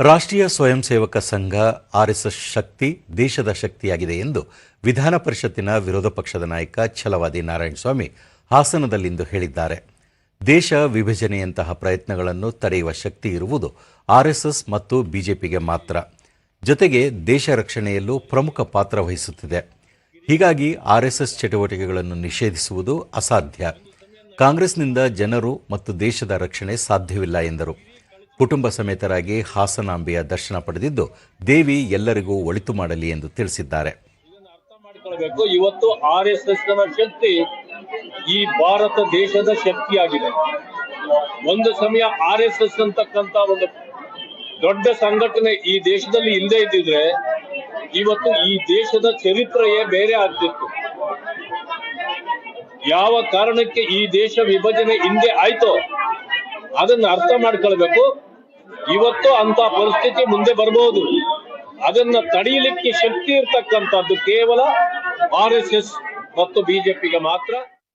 ರಾಷ್ಟ್ರೀಯ ಸ್ವಯಂ ಸೇವಕ ಸಂಘ ಆರ್ಎಸ್ಎಸ್ ಶಕ್ತಿ ದೇಶದ ಶಕ್ತಿಯಾಗಿದೆ ಎಂದು ವಿಧಾನ ಪರಿಷತ್ತಿನ ವಿರೋಧ ಪಕ್ಷದ ನಾಯಕ ಛಲವಾದಿ ನಾರಾಯಣಸ್ವಾಮಿ ಹಾಸನದಲ್ಲಿಂದು ಹೇಳಿದ್ದಾರೆ. ದೇಶ ವಿಭಜನೆಯಂತಹ ಪ್ರಯತ್ನಗಳನ್ನು ತಡೆಯುವ ಶಕ್ತಿ ಇರುವುದು ಆರ್ಎಸ್ಎಸ್ ಮತ್ತು ಬಿಜೆಪಿಗೆ ಮಾತ್ರ. ಜೊತೆಗೆ ದೇಶ ರಕ್ಷಣೆಯಲ್ಲೂ ಪ್ರಮುಖ ಪಾತ್ರ ವಹಿಸುತ್ತಿದೆ. ಹೀಗಾಗಿ ಆರ್ಎಸ್ಎಸ್ ಚಟುವಟಿಕೆಗಳನ್ನು ನಿಷೇಧಿಸುವುದು ಅಸಾಧ್ಯ. ಕಾಂಗ್ರೆಸ್ನಿಂದ ಜನರು ಮತ್ತು ದೇಶದ ರಕ್ಷಣೆ ಸಾಧ್ಯವಿಲ್ಲ ಎಂದರು. ಕುಟುಂಬ ಸಮೇತರಾಗಿ ಹಾಸನಾಂಬೆಯ ದರ್ಶನ ಪಡೆದಿದ್ದು ದೇವಿ ಎಲ್ಲರಿಗೂ ಒಳಿತು ಮಾಡಲಿ ಎಂದು ತಿಳಿಸಿದ್ದಾರೆ. ಇವತ್ತು ಆರ್ ಎಸ್ ಎಸ್ ಶಕ್ತಿ ಈ ಭಾರತ ದೇಶದ ಶಕ್ತಿಯಾಗಿದೆ. ಒಂದು ಸಮಯ ಆರ್ ಎಸ್ ಎಸ್ ಅಂತಕ್ಕಂತ ಒಂದು ದೊಡ್ಡ ಸಂಘಟನೆ ಈ ದೇಶದಲ್ಲಿ ಹಿಂದೆ ಇದ್ದಿದ್ರೆ ಇವತ್ತು ಈ ದೇಶದ ಚರಿತ್ರೆಯೇ ಬೇರೆ ಆಗ್ತಿತ್ತು. ಯಾವ ಕಾರಣಕ್ಕೆ ಈ ದೇಶ ವಿಭಜನೆ ಹಿಂದೆ ಆಯ್ತೋ ಅದನ್ನ ಅರ್ಥ ಮಾಡ್ಕೊಳ್ಬೇಕು. ಇವತ್ತು ಅಂತ ಪರಿಸ್ಥಿತಿ ಮುಂದೆ ಬರಬಹುದು ಅದನ್ನ ತಡೆಯಲಿಕ್ಕೆ ಶಕ್ತಿ ಇರ್ತಕ್ಕಂಥದ್ದು ಕೇವಲ ಆರ್ ಎಸ್ ಎಸ್ ಮತ್ತು ಬಿಜೆಪಿಗೆ ಮಾತ್ರ.